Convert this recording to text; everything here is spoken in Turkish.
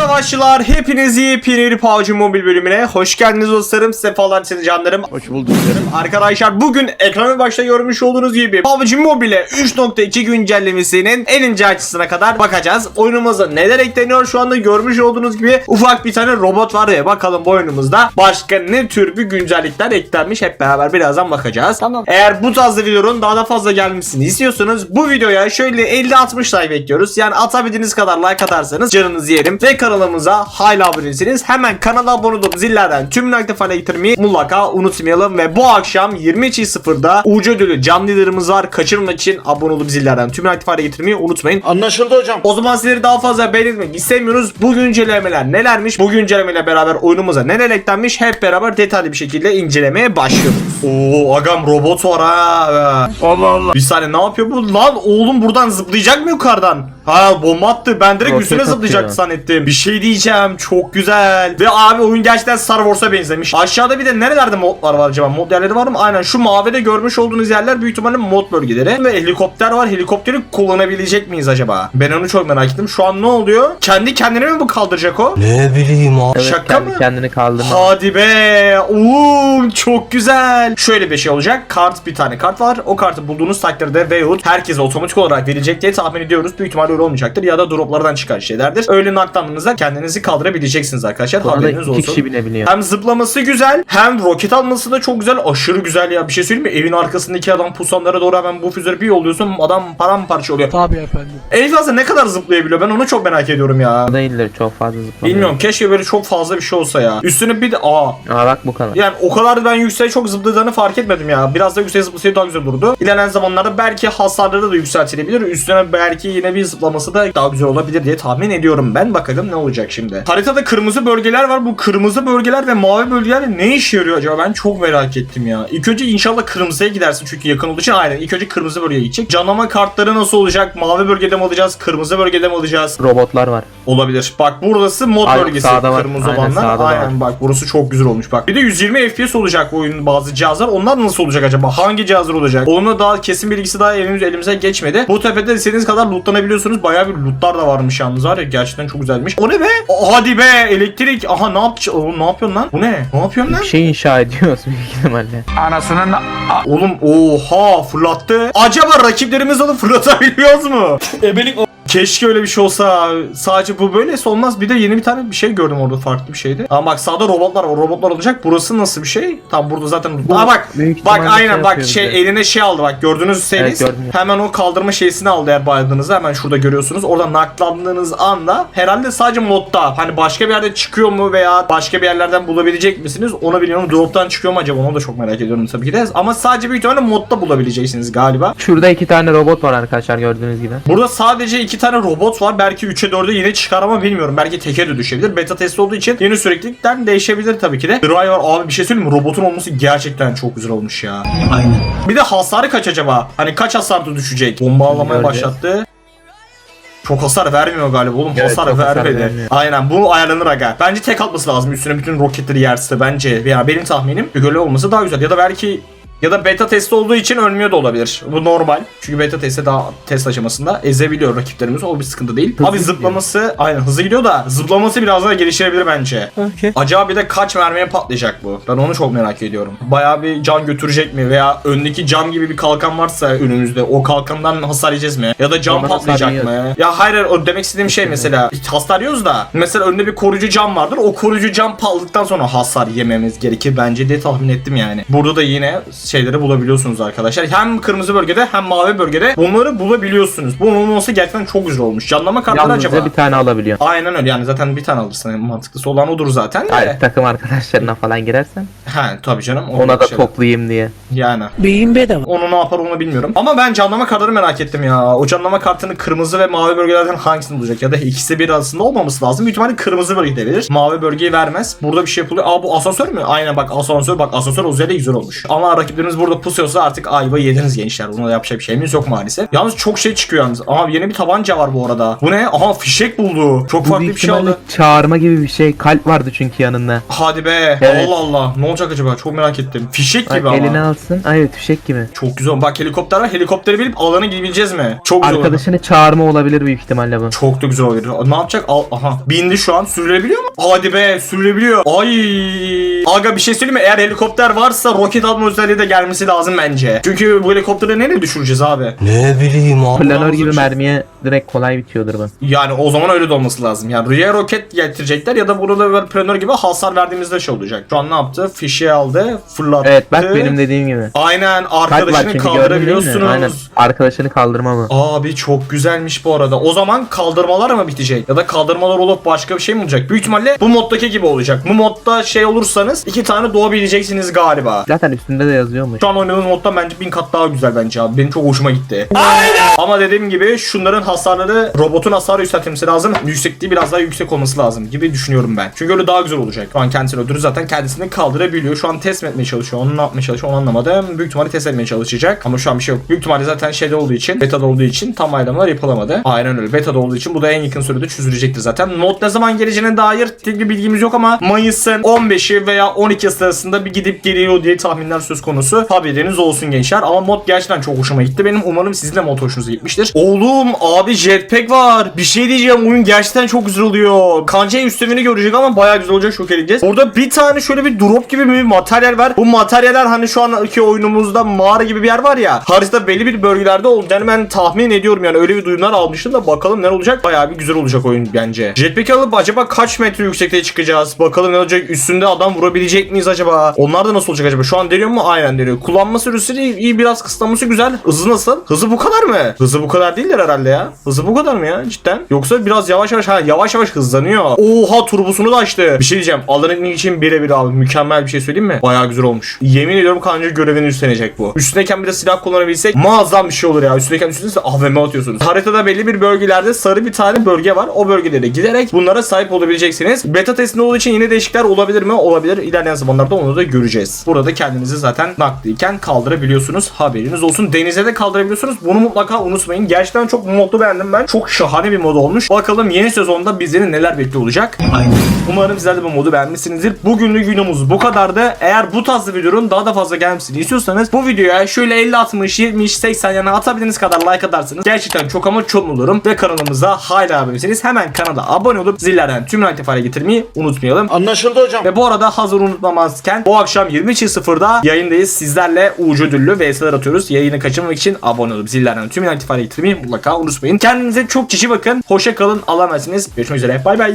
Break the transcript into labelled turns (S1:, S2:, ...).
S1: savaşçılar hepiniz yepyeni PUBG Mobile bölümüne hoş geldiniz dostlarım sefalar sizi canlarım
S2: Hoş bulduk canım.
S1: Arkadaşlar bugün ekranı başta görmüş olduğunuz gibi PUBG Mobile 3.2 güncellemesinin en ince açısına kadar bakacağız. Oyunumuza neler ekleniyor şu anda görmüş olduğunuz gibi ufak bir tane robot var ve bakalım bu oyunumuzda başka ne tür bir güncellikler eklenmiş hep beraber birazdan bakacağız.
S3: Tamam.
S1: Eğer bu tarzda videonun daha da fazla gelmesini istiyorsanız bu videoya şöyle 50-60 like bekliyoruz. Yani atabildiğiniz kadar like atarsanız canınızı yerim ve kanalımıza hala abonesiniz. Hemen kanala abone olup zillerden tüm aktif hale getirmeyi mutlaka unutmayalım ve bu akşam 22.00'da ucu ödülü canlı yayınlarımız var. Kaçırmamak için abone olup zillerden tüm aktif hale getirmeyi unutmayın.
S2: Anlaşıldı hocam.
S1: O zaman sizleri daha fazla belirtmek istemiyoruz. Bu güncellemeler nelermiş? Bu güncellemeyle beraber oyunumuza neler eklenmiş? Hep beraber detaylı bir şekilde incelemeye başlıyoruz. Oo agam robot var ha.
S2: Allah Allah.
S1: Bir saniye ne yapıyor bu? Lan oğlum buradan zıplayacak mı yukarıdan? Ha bomba attı. Ben direkt
S3: Roket
S1: üstüne zıplayacaktı zannettim. Bir şey diyeceğim. Çok güzel. Ve abi oyun gerçekten Star Wars'a benzemiş. Aşağıda bir de nerelerde modlar var acaba? Mod yerleri var mı? Aynen şu mavide görmüş olduğunuz yerler büyük ihtimalle mod bölgeleri. Ve helikopter var. Helikopteri kullanabilecek miyiz acaba? Ben onu çok merak ettim. Şu an ne oluyor? Kendi kendine mi bu kaldıracak o?
S4: Ne bileyim abi.
S3: Evet,
S1: Şaka
S3: kendi
S1: mı?
S3: kendini kaldırma.
S1: Hadi be. Oo, çok güzel. Şöyle bir şey olacak. Kart bir tane kart var. O kartı bulduğunuz takdirde veyahut herkese otomatik olarak verecek diye tahmin ediyoruz. Büyük ihtimalle öyle olmayacaktır ya da droplardan çıkan şeylerdir. Öyle naklandığınızda kendinizi kaldırabileceksiniz arkadaşlar.
S3: Bu
S1: Haberiniz
S3: iki
S1: olsun.
S3: kişi binebiliyor.
S1: Hem zıplaması güzel hem roket alması da çok güzel. Aşırı güzel ya. Bir şey söyleyeyim mi? Evin arkasındaki adam pusanlara doğru hemen bu füzeleri bir yolluyorsun. Adam paramparça oluyor.
S5: Tabii efendim.
S1: En fazla ne kadar zıplayabiliyor? Ben onu çok merak ediyorum ya.
S3: Değildir çok fazla zıplamıyor.
S1: Bilmiyorum. Keşke böyle çok fazla bir şey olsa ya. Üstüne bir de... Aa
S3: Aa bak bu kadar.
S1: yani o kadar da ben yükseğe çok zıpladığını fark etmedim ya. Biraz da yükseğe zıplasaydı daha güzel olurdu. İlerleyen zamanlarda belki hasarları da yükseltilebilir. Üstüne belki yine bir zıplaması da daha güzel olabilir diye tahmin ediyorum ben. Bakalım ne olacak şimdi. Haritada kırmızı bölgeler var. Bu kırmızı bölgeler ve mavi bölgeler ne işe yarıyor acaba? Ben çok merak ettim ya. İlk önce inşallah kırmızıya gidersin çünkü yakın olduğu için. Aynen. İlk önce kırmızı bölgeye gidecek. Canlama kartları nasıl olacak? Mavi bölgede mi alacağız? Kırmızı bölgede mi alacağız?
S3: Robotlar var.
S1: Olabilir. Bak burası mod
S3: Ay,
S1: bölgesi.
S3: sağda var.
S1: Kırmızı
S3: Aynen,
S1: olanlar.
S3: sağda da
S1: Aynen
S3: var.
S1: bak burası çok güzel olmuş bak. Bir de 120 FPS olacak bu oyunun bazı cihazlar. Onlar nasıl olacak acaba? Hangi cihazlar olacak? Onun daha kesin bilgisi daha elimiz, elimize geçmedi. Bu tepede istediğiniz kadar lootlanabiliyorsunuz. Bayağı bir lootlar da varmış yalnız var ya. Gerçekten çok güzelmiş. O ne be? Hadi be elektrik. Aha ne yapacağız? Oğlum ne yapıyorsun lan? Bu ne? Ne yapıyorsun lan?
S3: Bir şey inşa ediyoruz büyük ihtimalle.
S2: Anasının
S1: Oğlum oha fırlattı. Acaba rakiplerimiz onu fırlatabiliyoruz mu? Ebelik Keşke öyle bir şey olsa. Sadece bu böyleyse olmaz. Bir de yeni bir tane bir şey gördüm orada farklı bir şeydi. Ama bak sağda robotlar var. Robotlar olacak. Burası nasıl bir şey? Tam burada zaten.
S3: Bu
S1: Aa bak. Bak aynen
S3: şey
S1: bak şey
S3: bize.
S1: eline şey aldı bak gördünüz seniz.
S3: gördüm.
S1: Hemen o kaldırma şeysini aldı eğer bayıldığınızda hemen şurada görüyorsunuz. Orada naklandığınız anda herhalde sadece modda hani başka bir yerde çıkıyor mu veya başka bir yerlerden bulabilecek misiniz? Onu bilmiyorum. Drop'tan çıkıyor mu acaba? Onu da çok merak ediyorum tabii ki de. Ama sadece büyük ihtimalle modda bulabileceksiniz galiba.
S3: Şurada iki tane robot var arkadaşlar gördüğünüz gibi.
S1: Burada sadece iki tane robot var. Belki 3'e 4'e yine çıkar ama bilmiyorum. Belki teke de düşebilir. Beta testi olduğu için yeni süreklilikten değişebilir tabii ki de. Driver abi bir şey söyleyeyim mi? Robotun olması gerçekten çok güzel olmuş ya.
S4: Aynen.
S1: Bir de hasarı kaç acaba? Hani kaç hasarda düşecek? Bombalamaya
S3: Göreceğiz.
S1: başlattı. Çok hasar vermiyor galiba oğlum.
S3: Evet,
S1: hasar
S3: hasar
S1: vermedi.
S3: vermiyor.
S1: Aynen bu ayarlanır aga. Bence tek atması lazım. Üstüne bütün roketleri yerse bence. Yani benim tahminim öyle olması daha güzel. Ya da belki ya da beta testi olduğu için ölmüyor da olabilir. Bu normal. Çünkü beta testi daha test aşamasında ezebiliyor rakiplerimizi. O bir sıkıntı değil.
S3: Hızlı
S1: Abi zıplaması aynen hızlı gidiyor da zıplaması biraz daha geliştirebilir bence.
S3: Okay.
S1: Acaba bir de kaç mermiye patlayacak bu? Ben onu çok merak ediyorum. Bayağı bir can götürecek mi? Veya öndeki cam gibi bir kalkan varsa önümüzde o kalkandan hasar yiyeceğiz mi? Ya da cam
S3: Ondan
S1: patlayacak mı? Ya hayır hayır, o demek istediğim şey mesela hasar yiyoruz da mesela önünde bir koruyucu cam vardır. O koruyucu cam patladıktan sonra hasar yememiz gerekir bence diye tahmin ettim yani. Burada da yine şeyleri bulabiliyorsunuz arkadaşlar. Hem kırmızı bölgede hem mavi bölgede bunları bulabiliyorsunuz. Bunun olması gerçekten çok güzel olmuş. Canlama kartları
S3: Yalnızca
S1: acaba?
S3: bir tane alabiliyor.
S1: Aynen öyle yani zaten bir tane alırsın. En mantıklısı olan odur zaten de.
S3: Hayır takım arkadaşlarına falan girersen
S1: He tabii canım.
S3: ona da
S1: şey-
S3: toplayayım diye.
S1: Yani.
S5: Beyin bedava.
S1: Onu ne yapar onu bilmiyorum. Ama ben canlama kartları merak ettim ya. O canlama kartını kırmızı ve mavi bölgelerden hangisini bulacak? Ya da ikisi bir arasında olmaması lazım. Büyük ihtimalle kırmızı bölgede verir. Mavi bölgeyi vermez. Burada bir şey yapılıyor. Aa bu asansör mü? Aynen bak asansör. Bak asansör özelliği güzel olmuş. Ama rakiplerin rakipleriniz burada pusuyorsa artık ayva yediniz gençler. Buna da yapacak bir şeyimiz yok maalesef. Yalnız çok şey çıkıyor yalnız. Aha yeni bir tabanca var bu arada. Bu ne? Aha fişek buldu. Çok
S3: Bu
S1: farklı
S3: büyük
S1: bir şey
S3: ihtimalle
S1: oldu.
S3: çağırma gibi bir şey. Kalp vardı çünkü yanında.
S1: Hadi be.
S3: Evet.
S1: Allah Allah. Ne olacak acaba? Çok merak ettim. Fişek
S3: Bak
S1: gibi ama.
S3: eline alsın. Ay evet fişek gibi.
S1: Çok güzel. Bak helikopter var. Helikopteri bilip alana gidebileceğiz mi? Çok güzel olur.
S3: Arkadaşını çağırma olabilir büyük ihtimalle bu.
S1: Çok da güzel olabilir. Ne yapacak? Al, aha. Bindi şu an. Sürülebiliyor mu? Hadi be. Sürülebiliyor. Ay. Aga bir şey söyleyeyim mi? Eğer helikopter varsa roket alma özelliği de gelmesi lazım bence. Çünkü bu helikopteri nereye düşüreceğiz abi?
S2: Ne bileyim abi.
S3: Planör gibi mermiye direkt kolay bitiyordur bu.
S1: Yani o zaman öyle de olması lazım. Yani ya roket getirecekler ya da burada böyle planör gibi hasar verdiğimizde şey olacak. Şu an ne yaptı? Fişeği aldı. Fırlattı.
S3: Evet bak benim dediğim gibi.
S1: Aynen arkadaşını kaldırabiliyorsunuz.
S3: Aynen. Arkadaşını kaldırma bu.
S1: Abi çok güzelmiş bu arada. O zaman kaldırmalar mı bitecek? Ya da kaldırmalar olup başka bir şey mi olacak? Büyük ihtimalle bu moddaki gibi olacak. Bu modda şey olursanız iki tane doğabileceksiniz galiba.
S3: Zaten üstünde de yazıyormuş.
S1: Şu an oynadığımız modda bence bin kat daha güzel bence abi. Benim çok hoşuma gitti. Ama dediğim gibi şunların hasarları robotun hasarı yükseltilmesi lazım. Yüksekliği biraz daha yüksek olması lazım gibi düşünüyorum ben. Çünkü öyle daha güzel olacak. Şu an kendisini öldürür zaten kendisini kaldırabiliyor. Şu an test etmeye çalışıyor. Onu ne yapmaya çalışıyor onu anlamadım. Büyük ihtimalle test etmeye çalışacak. Ama şu an bir şey yok. Büyük ihtimalle zaten şeyde olduğu için, beta'da olduğu için tam ayrımlar yapılamadı. Aynen öyle. Beta'da olduğu için bu da en yakın sürede çözülecektir zaten. Mod ne zaman geleceğine dair tek bir bilgimiz yok ama Mayıs'ın 15'i veya 12'si arasında bir gidip geliyor diye tahminler söz konusu. Haberiniz olsun gençler. Ama mod gerçekten çok hoşuma gitti. Benim umarım sizin de mod hoşunuza gitmiştir. Oğlum abi jetpack var. Bir şey diyeceğim. Oyun gerçekten çok güzel oluyor. Kanca'ya üstlemini görecek ama bayağı güzel olacak. Şok edeceğiz. Orada bir tane şöyle bir drop gibi bir materyal var. Bu materyaller hani şu anki oyunumuzda mağara gibi bir yer var ya. Haritada belli bir bölgelerde olacağını ben tahmin ediyorum yani. Öyle bir duyumlar almıştım da bakalım ne olacak. Bayağı bir güzel olacak oyun bence. Jetpack alıp acaba kaç metre yüksekliğe çıkacağız? Bakalım ne olacak? Üstünde adam vurabilecek miyiz acaba? Onlar da nasıl olacak acaba? Şu an deniyor mu? Aynen deniyor. Kullanma süresi iyi, iyi biraz kısıtlaması güzel. Hızı nasıl? Hızı bu kadar mı? Hızı bu kadar değildir herhalde ya. Hızı bu kadar mı ya cidden? Yoksa biraz yavaş yavaş ha yavaş yavaş hızlanıyor. Oha turbosunu da açtı. Bir şey diyeceğim. Alanın için birebir abi. Mükemmel bir şey söyleyeyim mi? Bayağı güzel olmuş. Yemin ediyorum kanca görevini üstlenecek bu. Üstündeyken bir de silah kullanabilsek muazzam bir şey olur ya. Üstündeyken üstünüzde AVM atıyorsunuz. Haritada belli bir bölgelerde sarı bir tane bölge var. O bölgelere giderek bunlara sahip olabileceksiniz. Beta testinde olduğu için yine değişiklikler olabilir mi? Olabilir. İlerleyen zamanlarda onu da göreceğiz. Burada kendinizi zaten nakliyken kaldırabiliyorsunuz. Haberiniz olsun. Denize de kaldırabiliyorsunuz. Bunu mutlaka unutmayın. Gerçekten çok modlu beğendim ben. Çok şahane bir mod olmuş. Bakalım yeni sezonda bizleri neler bekliyor olacak. Umarım sizler de bu modu beğenmişsinizdir. Bugünlük videomuz bu kadardı. Eğer bu tarz videonun daha da fazla gelmesini istiyorsanız bu videoya şöyle 50 60 70 80 yana atabildiğiniz kadar like atarsanız gerçekten çok ama çok mutlu olurum ve kanalımıza hala abone değilseniz hemen kanala abone olup zillerden tüm aktif hale getirmeyi unutmayalım.
S2: Anlaşıldı hocam.
S1: Ve bu arada hazır unutmamazken bu akşam 20.00'da yayındayız. Sizlerle ucu ödüllü VS'ler atıyoruz. Yayını kaçırmamak için abone olup zillerden tüm aktif hale getirmeyi mutlaka unutmayın. Kendinize çok kişi bakın. Hoşça kalın. Emanetsiniz. Görüşmek üzere. Bay bay.